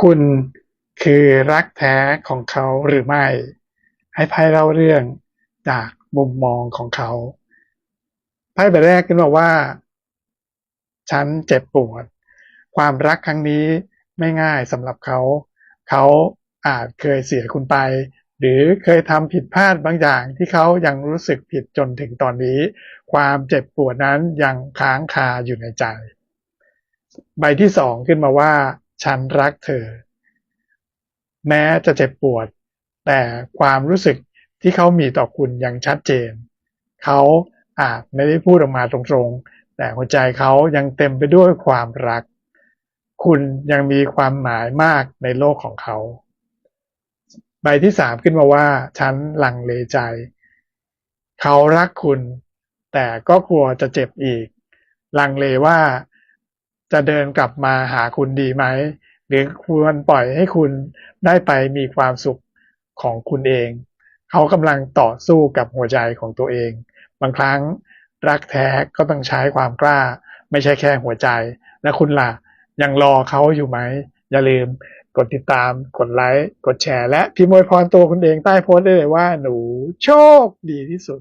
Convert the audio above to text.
คุณคือรักแท้ของเขาหรือไม่ ให้ไพ่เล่าเรื่องจากมุมมองของเขาไพ่ใบแรกขึ้นมาว่า ฉันเจ็บปวด ความรักครั้งนี้ไม่ง่ายสำหรับเขา เขาอาจเคยเสียคุณไป หรือเคยทำผิดพลาดบางอย่างที่เขายังรู้สึกผิดจนถึงตอนนี้ ความเจ็บปวดนั้นยังค้างคาอยู่ในใจ ใบที่สองขึ้นมาว่า ฉันรักเธอ แม้จะเจ็บปวด แต่ความรู้สึกที่เขามีต่อคุณยังชัดเจน เขาอาจไม่ได้พูดออกมาตรงๆ แต่หัวใจเขายังเต็มไปด้วยความรัก คุณยังมีความหมายมากในโลกของเขา ใบที่สามขึ้นมาว่า ฉันหลังเลใจ เขารักคุณ แต่ก็กลัวจะเจ็บอีก ลังเลว่า จะเดินกลับมาหาคุณดีไหม หรือควรปล่อยให้คุณได้ไปมีความสุขของคุณเอง เขากำลังต่อสู้กับหัวใจของตัวเอง บางครั้งรักแท้ก็ต้องใช้ความกล้า ไม่ใช่แค่หัวใจ และคุณล่ะยังรอเขาอยู่ไหม อย่าลืมกดติดตาม กดไลค์ กดแชร์ และพิมพ์อวยพรตัวคุณเองใต้โพสต์ได้เลยว่าหนูโชคดีที่สุด